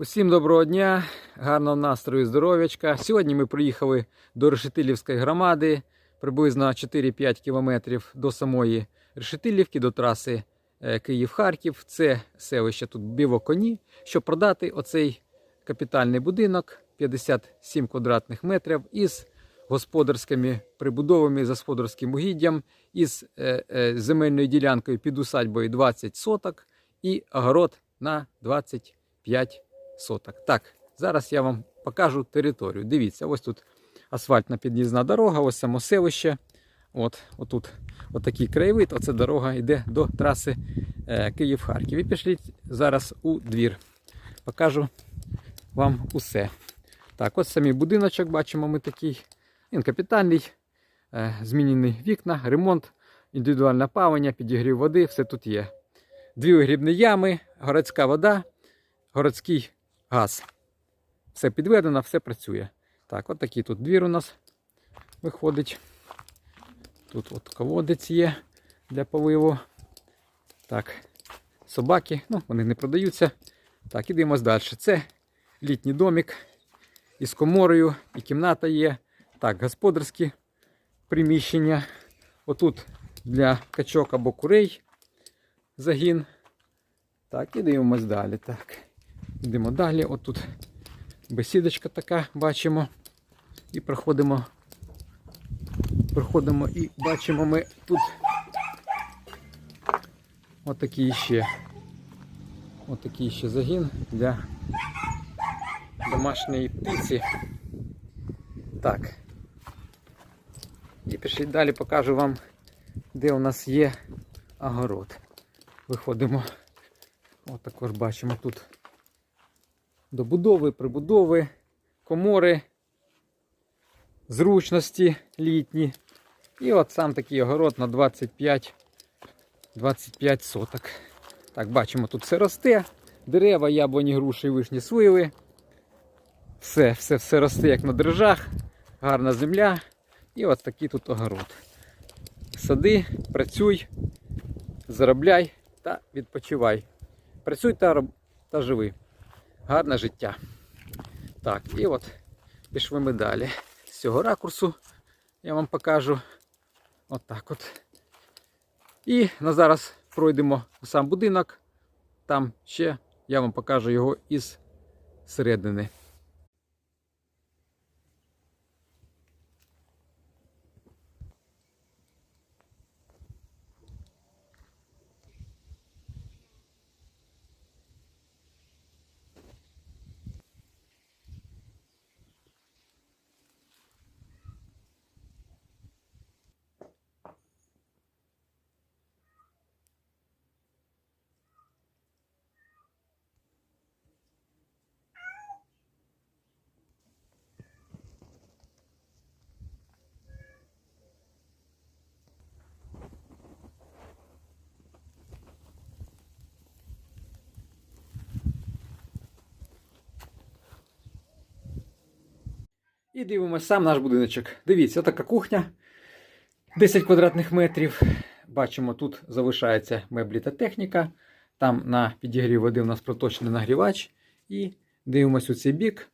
Усім доброго дня, гарного настрою, здоров'ячка. Сьогодні ми приїхали до Решетилівської громади, приблизно 4-5 кілометрів до самої Решетилівки, до траси е, Київ-Харків. Це селище тут Білоконі, щоб продати оцей капітальний будинок 57 квадратних метрів із господарськими прибудовами, з господарським угіддям, із е, е, земельною ділянкою під усадьбою 20 соток і огород на 25 соток. Так, зараз я вам покажу територію. Дивіться, ось тут асфальтна під'їзна дорога, ось само селище. От, отут отакий краєвид, оце дорога йде до траси е, Київ-Харків. І пішліть зараз у двір. Покажу вам усе. Так, ось самий будиночок бачимо ми такий. Він капітальний, е, змінені вікна, ремонт, індивідуальне павання, підігрів води, все тут є. Дві вигрібні ями, городська вода, городський газ. Все підведено, все працює. Так, от такий тут двір у нас виходить. Тут от колодець є для поливу. Так, собаки, ну, вони не продаються. Так, ідемо далі. Це літній домик із коморою, і кімната є. Так, господарські приміщення. Отут для качок або курей загін. Так, і дивимось далі. Так. Йдемо далі. Отут бесідочка така бачимо. І проходимо. Проходимо і бачимо ми тут отакий ще. Отакий ще загін для домашньої птиці. Так. І пішли далі покажу вам, де у нас є огород. Виходимо. От також бачимо тут добудови, прибудови, комори, зручності літні. І от сам такий огород на 25 25 соток. Так, бачимо, тут все росте. Дерева, яблуні, груші, вишні, сливи. Все, все, все росте, як на дрижах. Гарна земля. І от такий тут огород. Сади, працюй, заробляй та відпочивай. Працюй та, та живи. Гарне життя. Так, і от пішли ми далі. З цього ракурсу я вам покажу. От так от. І на зараз пройдемо сам будинок. Там ще я вам покажу його із середини. І дивимося сам наш будиночок. Дивіться, така кухня. 10 квадратних метрів. Бачимо, тут залишається меблі та техніка. Там на підігрів води у нас проточний нагрівач. І дивимося у цей бік.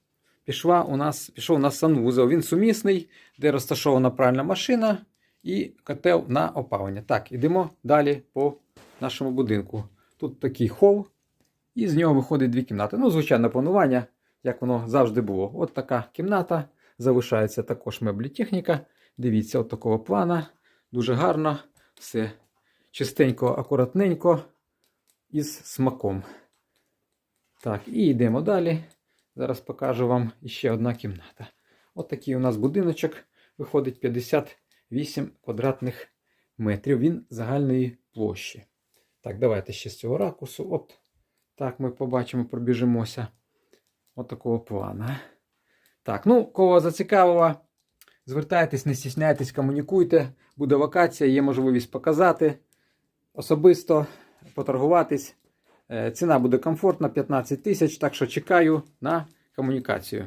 Пішла у нас, пішов у нас санвузол. Він сумісний, де розташована пральна машина і котел на опалення. Так, ідемо далі по нашому будинку. Тут такий хол, і з нього виходить дві кімнати. Ну, звичайне планування, як воно завжди було. От така кімната. Залишається також меблі техніка. Дивіться, от такого плана. Дуже гарно. Все чистенько, акуратненько із смаком. Так, і йдемо далі. Зараз покажу вам ще одна кімната. От такий у нас будиночок. Виходить 58 квадратних метрів. Він загальної площі. Так, давайте ще з цього ракурсу. От так ми побачимо, пробіжимося. От такого плана. Так, ну, кого зацікавило, звертайтесь, не стісняйтесь, комунікуйте. Буде вакація, є можливість показати особисто, поторгуватись. Е, Ціна буде комфортна 15 тисяч, так що чекаю на комунікацію.